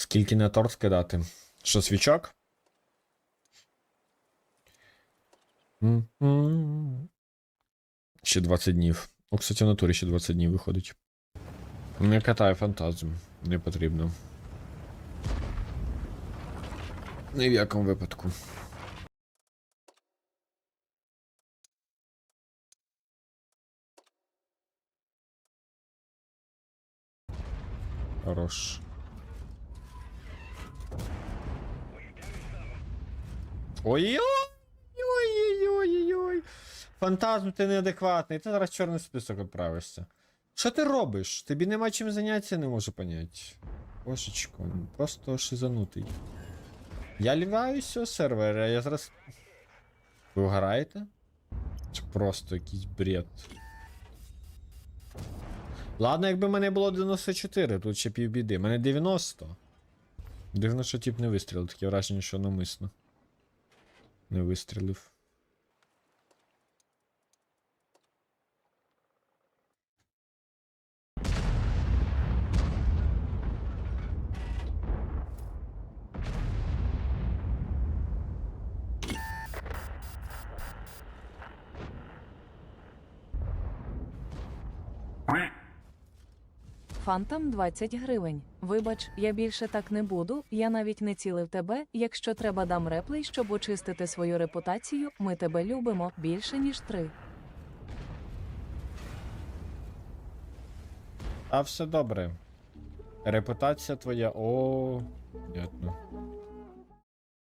Скільки на торт скидати? Що, свічок? Ще 20 днів. О, кстати, в натурі ще 20 днів виходить. Не катаю фантазм. Не потрібно. Ні в якому випадку. Хорош. Ой-ой-ой-ой-ой-ой. Фантазм, ти неадекватний. Ти зараз чорний список відправишся. Що ти робиш? Тобі нема чим зайнятися, не можу поняти. Божечко, просто шизанутий. Я ліваю з цього сервера, я зараз. Ви вгораєте? Це просто якийсь бред. Ладно, якби мене було 94, тут ще півбіди. Мене 90. Дивно, що тип не вистрілив, таке враження, що навмисно. Не вистрілив. Фантом 20 гривень. Вибач, я більше так не буду. Я навіть не цілив тебе. Якщо треба, дам реплей, щоб очистити свою репутацію. Ми тебе любимо більше ніж три. А все добре. Репутація твоя. О. Понятно.